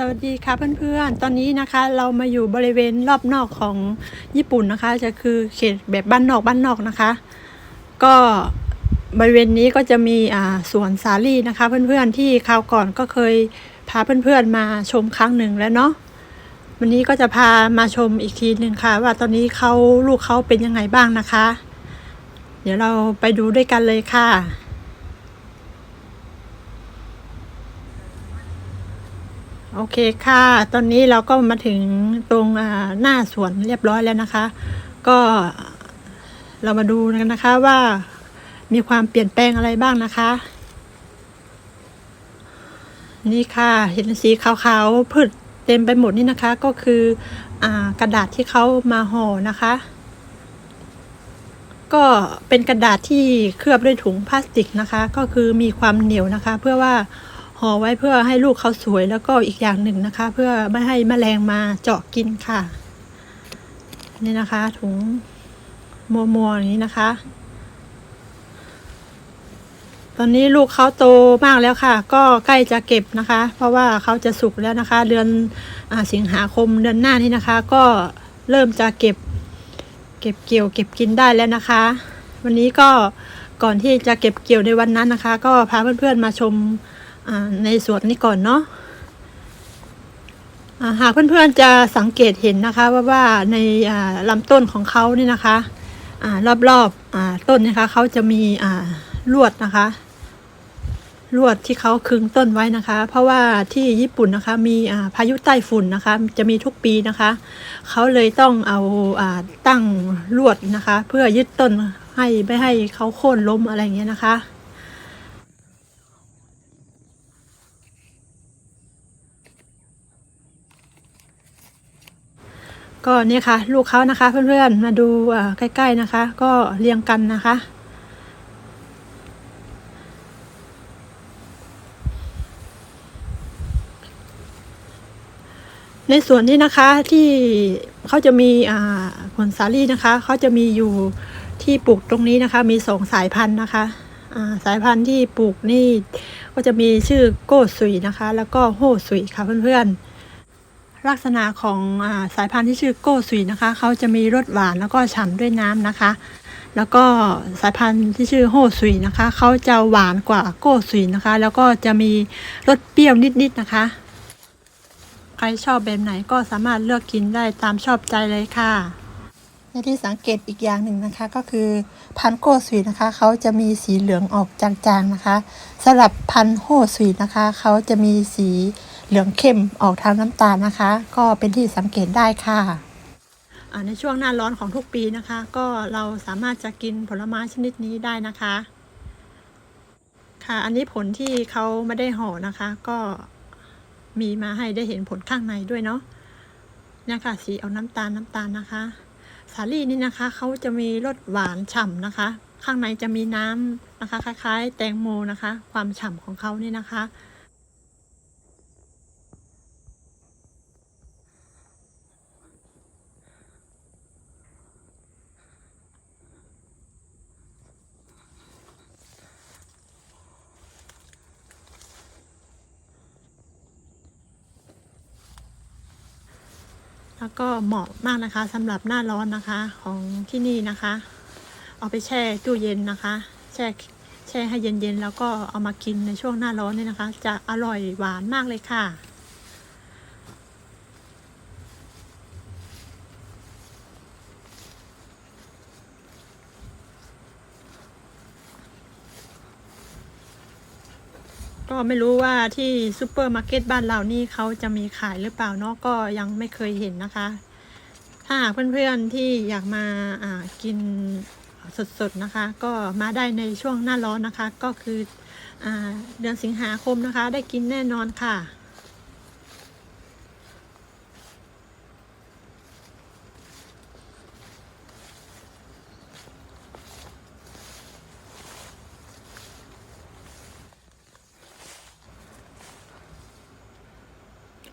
สวัสดีค่ะเพื่อนๆ ตอนนี้นะคะเรามาอยู่บริเวณรอบนอกของญี่ปุ่นนะคะ จะคือเขตแบบบ้านนอกบ้านนอกนะคะ ก็บริเวณนี้ก็จะมีอ่าสวนสาลี่นะคะ เพื่อนๆที่คราวก่อนก็เคยพาเพื่อนๆมาชมครั้งหนึ่งแล้วเนาะวันนี้ก็จะพามาชมอีกทีหนึ่งค่ะ ว่าตอนนี้เขาลูกเขาเป็นยังไงบ้างนะคะ เดี๋ยวเราไปดูด้วยกันเลยค่ะ โอเคค่ะ ตอนนี้เราก็มาถึงตรงหน้าสวนเรียบร้อยแล้วนะคะ ก็เรามาดูกันนะคะว่ามีความเปลี่ยนแปลงอะไรบ้างนะคะ นี่ค่ะเห็นสีขาวๆพืชเต็มไปหมดนี่นะคะ ก็คืออกระดาษที่เขามาห่อนะคะ ก็เป็นกระดาษที่เคลือบด้วยถุงพลาสติกนะคะ ก็คือมีความเหนียวนะคะ เพื่อว่า ห่อไว้เพื่อให้ลูกเขาสวยแล้วก็อีกอย่างหนึ่งนะคะ เพื่อไม่ให้แมลงมาเจาะกินค่ะ นี่นะคะ ถุงมัวมัวนี้นะคะ ตอนนี้ลูกเขาโตมากแล้วค่ะ ก็ใกล้จะเก็บนะคะ เพราะว่าเขาจะสุกแล้วนะคะ เดือนอสิงหาคมเดือนหน้านี้นะคะ ก็เริ่มจะเก็บ เก็บเกี่ยว เก็บกินได้แล้วนะคะ วันนี้ก็ก่อนที่จะเก็บเกี่ยวในวันนั้นนะคะ ก็พาเพื่อนๆมาชม ในสวนนี้ก่อนเนาะหากเพื่อนๆจะสังเกตเห็นนะคะว่าว่าในลำต้นของเขานี่นะคะอ่ารอบๆอ่าต้นนะคะเขาจะมีลวดนะคะลวดที่เขาคึงต้นไว้นะคะ เพราะว่าที่ญี่ปุ่นนะคะ มีพายุใต้ฝุ่นนะคะ จะมีทุกปีนะคะ เขาเลยต้องเอาอาตั้งลวดนะคะ เพื่อยึดต้นให้ไม่ให้เขาโค่นล้มอะไรอย่างเงี้ยนะคะ ก็เนี่ยค่ะ ลูกเขานะคะ เพื่อนๆมาดูใกล้ ๆนะคะ ก็เรียงกันนะคะในส่วนนี้นะคะที่เขาจะมีผลสาลี่นะคะเขาจะมีอยู่ที่ปลูกตรงนี้นะคะ มีสองสายพันธุ์นะคะาสายพันธุ์ที่ปลูกนี่ก็จะมีชื่อโก้สุยนะคะ แล้วก็โฮสุยค่ะเพื่อนๆ ลักษณะของอสายพันธุ์ที่ชื่อโกสุยนะคะเขาจะมีรสหวานแล้วก็ฉ่ำด้วยน้ำนะคะ แล้วก็สายพันธุ์ที่ชื่อโฮสุยนะคะเขาจะหวานกว่าโกสุยนะคะ แล้วก็จะมีรสเปรี้ยวนิดๆนะคะ ใครชอบแบบไหนก็สามารถเลือกกินได้ตามชอบใจเลยค่ะในที่สังเกตอีกอย่างหนึ่งนะคะ ก็คือพันธุ์โกสวีนะคะเขาจะมีสีเหลืองออกจางๆนะคะสำหรับพันธุ์โฮสวีนะคะเขาจะมีสี เหลืองเข้มออกทางน้ำตาลนะคะ ก็เป็นที่สังเกตได้ค่ะในช่วงหน้าร้อนของทุกปีนะคะ ก็เราสามารถจะกินผลไม้ชนิดนี้ได้นะคะ ค่ะอันนี้ผลที่เขาไม่ได้ห่อนะคะ ก็มีมาให้ได้เห็นผลข้างในด้วยเนาะเนี่ยค่ะสีเอาน้ำตาลน้ำตาลนะคะ สาลี่นี่นะคะเขาจะมีรสหวานฉ่ำนะคะ ข้างในจะมีน้ำนะคะ คล้าย ๆ แตงโมนะคะ ความฉ่ำของเขานี่นะคะ แล้วก็เหมาะมากนะคะสำหรับหน้าร้อนนะคะของที่นี่นะคะ เอาไปแช่ตู้เย็นนะคะ แช่แช่ให้เย็นๆแล้วก็เอามากินในช่วงหน้าร้อนเนี่ยนะคะ จะอร่อยหวานมากเลยค่ะ ก็ไม่รู้ว่าที่ซูเปอร์มาร์เก็ตบ้านเรานี่เขาจะมีขายหรือเปล่าเนาะก็ยังไม่เคยเห็นนะคะ ถ้าหากเพื่อนๆที่อยากมาอ่ากินสดๆนะคะ ก็มาได้ในช่วงหน้าร้อนนะคะ ก็คืออาเดือนสิงหาคมนะคะ ได้กินแน่นอนค่ะ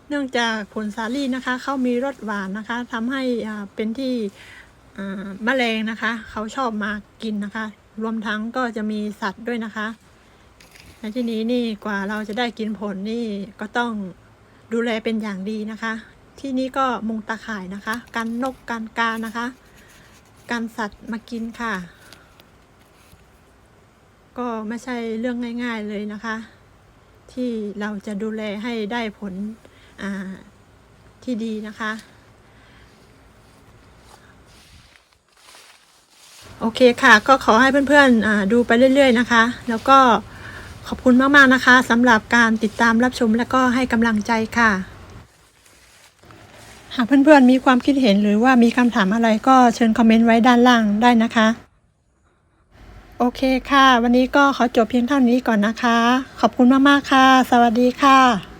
เนื่องจากผลสาลี่นะคะเขามีรสหวานนะคะทำให้เป็นที่อ่าแมลงนะคะ เขาชอบมากินนะคะ รวมทั้งก็จะมีสัตว์ด้วยนะคะ ในที่นี้นี่กว่าเราจะได้กินผลนี่ก็ต้องดูแลเป็นอย่างดีนะคะ ที่นี่ก็มุงตาข่ายนะคะ กันนกกันกานะคะ กันสัตว์มากินค่ะ ก็ไม่ใช่เรื่องง่าย ๆเลยนะคะ ที่เราจะดูแลให้ได้ผล ที่ดีนะคะ โอเคค่ะ ก็ขอให้เพื่อนๆดูไปเรื่อย ๆ นะคะ แล้วก็ขอบคุณมากๆนะคะสำหรับการติดตามรับชมและก็ให้กำลังใจค่ะ หากเพื่อนๆมีความคิดเห็นหรือว่ามีคำถามอะไรก็เชิญคอมเมนต์ไว้ด้านล่างได้นะคะ โอเคค่ะ วันนี้ก็ขอจบเพียงเท่านี้ก่อนนะคะ ขอบคุณมากๆค่ะ สวัสดีค่ะ